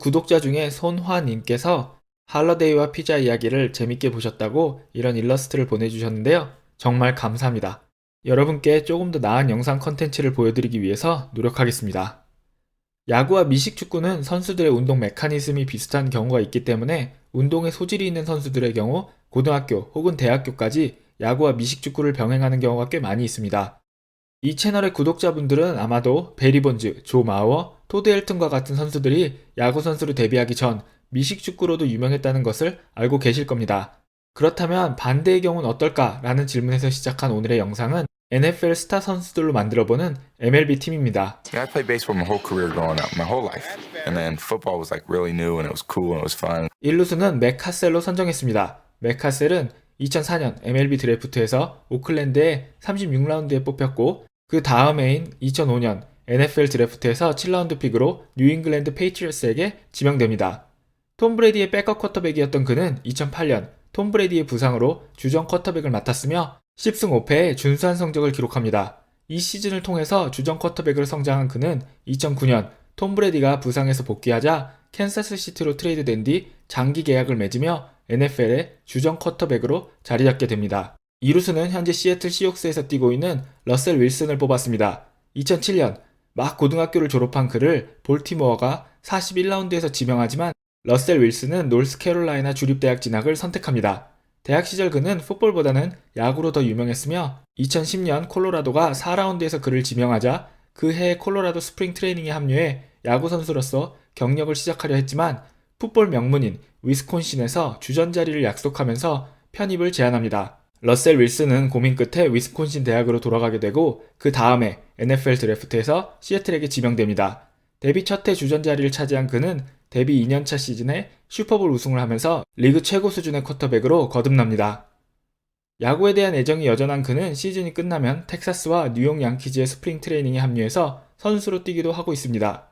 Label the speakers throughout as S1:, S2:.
S1: 구독자 중에 손화님께서 할러데이와 피자 이야기를 재밌게 보셨다고 이런 일러스트를 보내주셨는데요. 정말 감사합니다. 여러분께 조금 더 나은 영상 컨텐츠를 보여드리기 위해서 노력하겠습니다. 야구와 미식축구는 선수들의 운동 메커니즘이 비슷한 경우가 있기 때문에 운동에 소질이 있는 선수들의 경우 고등학교 혹은 대학교까지 야구와 미식축구를 병행하는 경우가 꽤 많이 있습니다. 이 채널의 구독자분들은 아마도 베리 본즈, 조 마워, 토드 헬튼과 같은 선수들이 야구 선수로 데뷔하기 전 미식 축구로도 유명했다는 것을 알고 계실 겁니다. 그렇다면 반대의 경우는 어떨까라는 질문에서 시작한 오늘의 영상은 NFL 스타 선수들로 만들어보는 MLB 팀입니다.
S2: Yeah, I played baseball my whole career growing up, my whole life. And then football was like really new and it was cool and it was fun.
S1: 1루수는 맥카셀로 선정했습니다. 맥카셀은 2004년 MLB 드래프트에서 오클랜드의 36라운드에 뽑혔고 그 다음 해인 2005년 NFL 드래프트에서 7라운드 픽으로 뉴잉글랜드 페이트리어스에게 지명됩니다. 톰 브레디의 백업 쿼터백이었던 그는 2008년 톰 브레디의 부상으로 주전 쿼터백을 맡았으며 10승 5패의 준수한 성적을 기록합니다. 이 시즌을 통해서 주전 쿼터백으로 성장한 그는 2009년 톰 브레디가 부상에서 복귀하자 캔사스 시티로 트레이드된 뒤 장기 계약을 맺으며 NFL의 주전 쿼터백으로 자리 잡게 됩니다. 이루스는 현재 시애틀 시옥스에서 뛰고 있는 러셀 윌슨을 뽑았습니다. 2007년 막 고등학교를 졸업한 그를 볼티모어가 41라운드에서 지명하지만 러셀 윌슨은 노스캐롤라이나 주립대학 진학을 선택합니다. 대학 시절 그는 풋볼보다는 야구로 더 유명했으며 2010년 콜로라도가 4라운드에서 그를 지명하자 그해 콜로라도 스프링 트레이닝에 합류해 야구 선수로서 경력을 시작하려 했지만 풋볼 명문인 위스콘신에서 주전 자리를 약속하면서 편입을 제안합니다. 러셀 윌슨은 고민 끝에 위스콘신 대학으로 돌아가게 되고 그 다음에 NFL 드래프트에서 시애틀에게 지명됩니다. 데뷔 첫 해 주전 자리를 차지한 그는 데뷔 2년차 시즌에 슈퍼볼 우승을 하면서 리그 최고 수준의 쿼터백으로 거듭납니다. 야구에 대한 애정이 여전한 그는 시즌이 끝나면 텍사스와 뉴욕 양키즈의 스프링 트레이닝에 합류해서 선수로 뛰기도 하고 있습니다.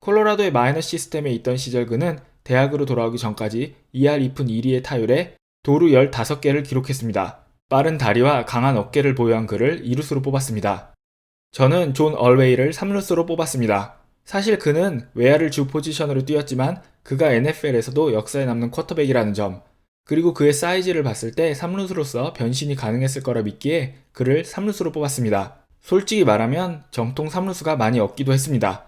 S1: 콜로라도의 마이너 시스템에 있던 시절 그는 대학으로 돌아오기 전까지 2할 2푼 1리의 타율에 도루 15개를 기록했습니다. 빠른 다리와 강한 어깨를 보유한 그를 이루수로 뽑았습니다. 저는 존 얼웨이를 3루수로 뽑았습니다. 사실 그는 외야를 주 포지션으로 뛰었지만 그가 NFL에서도 역사에 남는 쿼터백이라는 점, 그리고 그의 사이즈를 봤을 때 3루수로서 변신이 가능했을 거라 믿기에 그를 3루수로 뽑았습니다. 솔직히 말하면 정통 3루수가 많이 없기도 했습니다.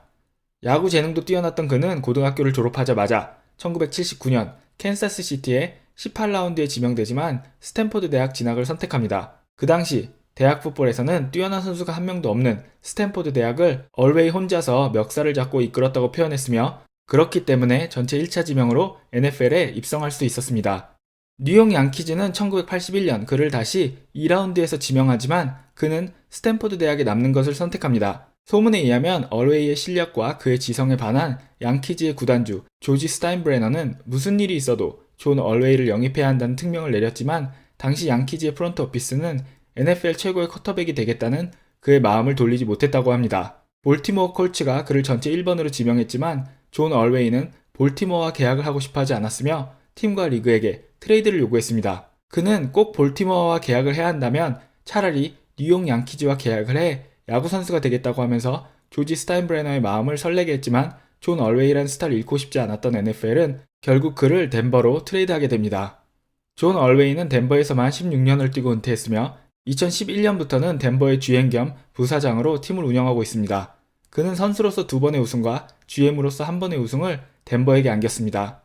S1: 야구 재능도 뛰어났던 그는 고등학교를 졸업하자마자 1979년 캔사스 시티에 18라운드에 지명되지만 스탠포드 대학 진학을 선택합니다. 그 당시 대학 풋볼에서는 뛰어난 선수가 한 명도 없는 스탠포드 대학을 얼웨이 혼자서 멱살을 잡고 이끌었다고 표현했으며 그렇기 때문에 전체 1차 지명으로 NFL에 입성할 수 있었습니다. 뉴욕 양키즈는 1981년 그를 다시 2라운드에서 지명하지만 그는 스탠포드 대학에 남는 것을 선택합니다. 소문에 의하면 얼웨이의 실력과 그의 지성에 반한 양키즈의 구단주 조지 스타인브레너는 무슨 일이 있어도 존 얼웨이를 영입해야 한다는 특명을 내렸지만 당시 양키즈의 프론트 오피스는 NFL 최고의 커터백이 되겠다는 그의 마음을 돌리지 못했다고 합니다. 볼티모어 콜츠가 그를 전체 1번으로 지명했지만 존 얼웨이는 볼티모어와 계약을 하고 싶어 하지 않았으며 팀과 리그에게 트레이드를 요구했습니다. 그는 꼭 볼티모어와 계약을 해야 한다면 차라리 뉴욕 양키즈와 계약을 해 야구 선수가 되겠다고 하면서 조지 스타인브레너의 마음을 설레게 했지만 존 얼웨이라는 스타를 잃고 싶지 않았던 NFL은 결국 그를 덴버로 트레이드하게 됩니다. 존 얼웨이는 덴버에서만 16년을 뛰고 은퇴했으며 2011년부터는 덴버의 GM 겸 부사장으로 팀을 운영하고 있습니다. 그는 선수로서 두 번의 우승과 GM으로서 한 번의 우승을 덴버에게 안겼습니다.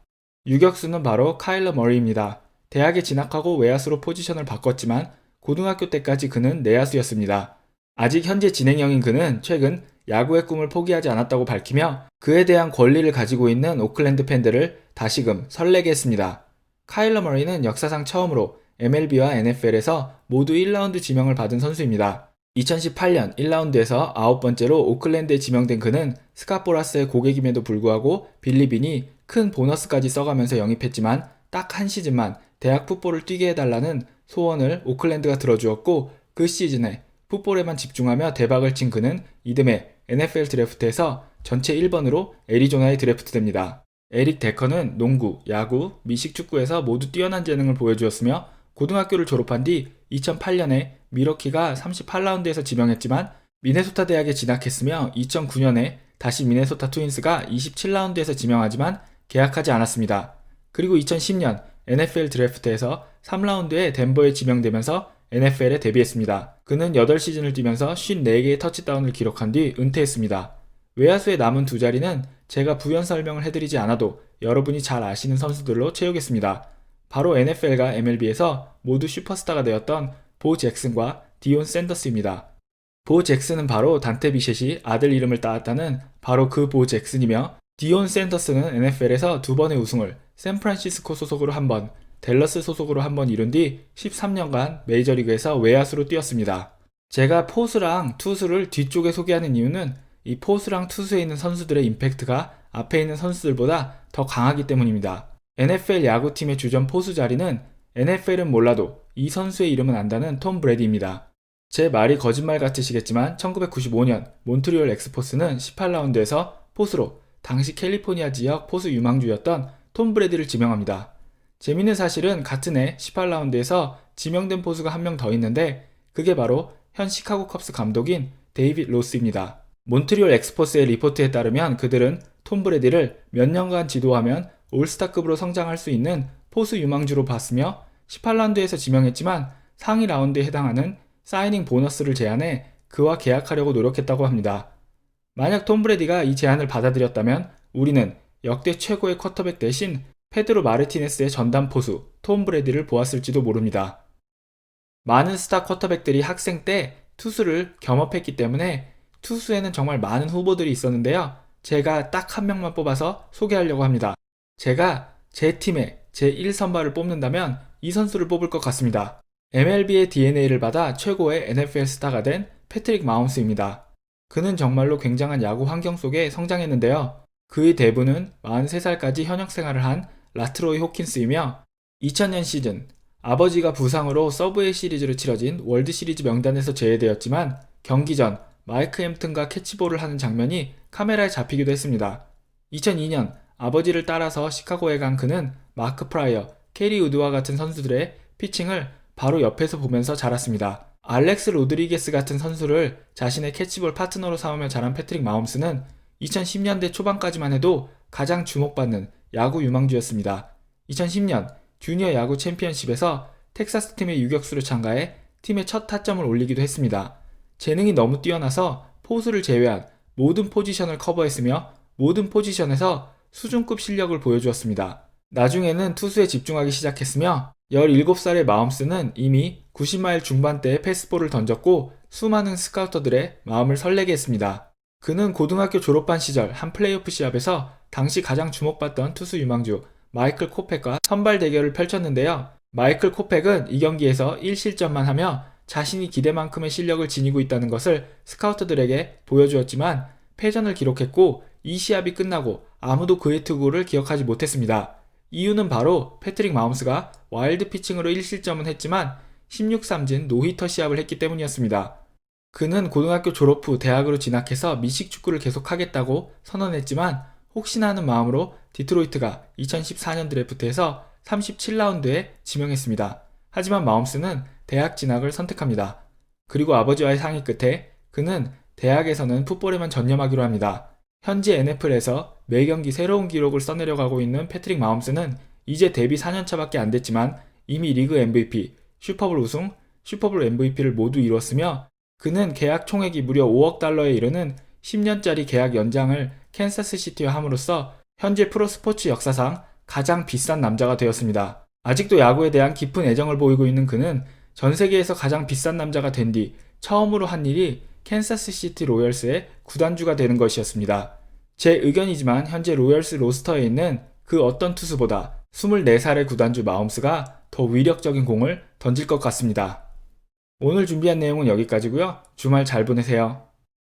S1: 유격수는 바로 카일러 머리입니다. 대학에 진학하고 외야수로 포지션을 바꿨지만 고등학교 때까지 그는 내야수였습니다. 아직 현재 진행형인 그는 최근 야구의 꿈을 포기하지 않았다고 밝히며 그에 대한 권리를 가지고 있는 오클랜드 팬들을 다시금 설레게 했습니다. 카일러 머리는 역사상 처음으로 MLB와 NFL에서 모두 1라운드 지명을 받은 선수입니다. 2018년 1라운드에서 아홉 번째로 오클랜드에 지명된 그는 스카포라스의 고객임에도 불구하고 빌리빈이 큰 보너스까지 써가면서 영입했지만 딱 한 시즌만 대학 풋볼을 뛰게 해달라는 소원을 오클랜드가 들어주었고 그 시즌에 풋볼에만 집중하며 대박을 친 그는 이듬해 NFL 드래프트에서 전체 1번으로 애리조나에 드래프트됩니다. 에릭 데커는 농구, 야구, 미식축구에서 모두 뛰어난 재능을 보여주었으며 고등학교를 졸업한 뒤 2008년에 미러키가 38라운드에서 지명했지만 미네소타 대학에 진학했으며 2009년에 다시 미네소타 트윈스가 27라운드에서 지명하지만 계약하지 않았습니다. 그리고 2010년 NFL 드래프트에서 3라운드에 덴버에 지명되면서 NFL에 데뷔했습니다. 그는 8시즌을 뛰면서 54개의 터치다운을 기록한 뒤 은퇴했습니다. 외야수에 남은 두 자리는 제가 부연 설명을 해드리지 않아도 여러분이 잘 아시는 선수들로 채우겠습니다. 바로 NFL과 MLB에서 모두 슈퍼스타가 되었던 보 잭슨과 디온 샌더스입니다. 보 잭슨은 바로 단테 비셋이 아들 이름을 따왔다는 바로 그 보 잭슨이며 디온 샌더스는 NFL에서 두 번의 우승을 샌프란시스코 소속으로 한 번, 댈러스 소속으로 한 번 이룬 뒤 13년간 메이저리그에서 외야수로 뛰었습니다. 제가 포수랑 투수를 뒤쪽에 소개하는 이유는 이 포수랑 투수에 있는 선수들의 임팩트가 앞에 있는 선수들보다 더 강하기 때문입니다. NFL 야구팀의 주전 포수 자리는 NFL은 몰라도 이 선수의 이름은 안다는 톰 브레디입니다. 제 말이 거짓말 같으시겠지만 1995년 몬트리올 엑스포스는 18라운드에서 포수로 당시 캘리포니아 지역 포수 유망주였던 톰 브레디를 지명합니다. 재밌는 사실은 같은 해 18라운드에서 지명된 포수가 한 명 더 있는데 그게 바로 현 시카고 컵스 감독인 데이빗 로스입니다. 몬트리올 엑스포스의 리포트에 따르면 그들은 톰 브레디를 몇 년간 지도하면 올스타급으로 성장할 수 있는 포수 유망주로 봤으며 18라운드에서 지명했지만 상위 라운드에 해당하는 사이닝 보너스를 제안해 그와 계약하려고 노력했다고 합니다. 만약 톰 브레디가 이 제안을 받아들였다면 우리는 역대 최고의 쿼터백 대신 페드로 마르티네스의 전담 포수 톰 브레디를 보았을지도 모릅니다. 많은 스타 쿼터백들이 학생 때 투수를 겸업했기 때문에 투수에는 정말 많은 후보들이 있었는데요. 제가 딱 한 명만 뽑아서 소개하려고 합니다. 제가 제 팀에 제 1선발을 뽑는다면 이 선수를 뽑을 것 같습니다. MLB의 DNA를 받아 최고의 NFL 스타가 된 패트릭 마운스입니다. 그는 정말로 굉장한 야구 환경 속에 성장했는데요. 그의 대부는 43살까지 현역 생활을 한 라트로이 호킨스이며 2000년 시즌 아버지가 부상으로 서브웨이 시리즈로 치러진 월드 시리즈 명단에서 제외되었지만 경기 전 마이크 햄튼과 캐치볼을 하는 장면이 카메라에 잡히기도 했습니다. 2002년 아버지를 따라서 시카고에 간 그는 마크 프라이어, 캐리 우드와 같은 선수들의 피칭을 바로 옆에서 보면서 자랐습니다. 알렉스 로드리게스 같은 선수를 자신의 캐치볼 파트너로 삼으며 자란 패트릭 마홈스는 2010년대 초반까지만 해도 가장 주목받는 야구 유망주였습니다. 2010년 주니어 야구 챔피언십에서 텍사스 팀의 유격수로 참가해 팀의 첫 타점을 올리기도 했습니다. 재능이 너무 뛰어나서 포수를 제외한 모든 포지션을 커버했으며 모든 포지션에서 수준급 실력을 보여주었습니다. 나중에는 투수에 집중하기 시작했으며 17살의 마음스는 이미 90마일 중반대에 패스볼을 던졌고 수많은 스카우터들의 마음을 설레게 했습니다. 그는 고등학교 졸업한 시절 한 플레이오프 시합에서 당시 가장 주목받던 투수 유망주 마이클 코펙과 선발 대결을 펼쳤는데요. 마이클 코펙은 이 경기에서 1실점만 하며 자신이 기대만큼의 실력을 지니고 있다는 것을 스카우터들에게 보여주었지만 패전을 기록했고 이 시합이 끝나고 아무도 그의 투구를 기억하지 못했습니다. 이유는 바로 패트릭 마움스가 와일드 피칭으로 1실점은 했지만 16삼진 노히터 시합을 했기 때문이었습니다. 그는 고등학교 졸업 후 대학으로 진학해서 미식 축구를 계속하겠다고 선언했지만 혹시나 하는 마음으로 디트로이트가 2014년 드래프트에서 37라운드에 지명했습니다. 하지만 마움스는 대학 진학을 선택합니다. 그리고 아버지와의 상의 끝에 그는 대학에서는 풋볼에만 전념하기로 합니다. 현재 NFL에서 매 경기 새로운 기록을 써내려가고 있는 패트릭 마홈스는 이제 데뷔 4년차밖에 안 됐지만 이미 리그 MVP, 슈퍼볼 우승, 슈퍼볼 MVP를 모두 이뤘으며 그는 계약 총액이 무려 5억 달러에 이르는 10년짜리 계약 연장을 캔사스 시티와 함으로써 현재 프로스포츠 역사상 가장 비싼 남자가 되었습니다. 아직도 야구에 대한 깊은 애정을 보이고 있는 그는 전 세계에서 가장 비싼 남자가 된 뒤 처음으로 한 일이 캔사스 시티 로열스의 구단주가 되는 것이었습니다. 제 의견이지만 현재 로열스 로스터에 있는 그 어떤 투수보다 24살의 구단주 마움스가 더 위력적인 공을 던질 것 같습니다. 오늘 준비한 내용은 여기까지고요. 주말 잘 보내세요.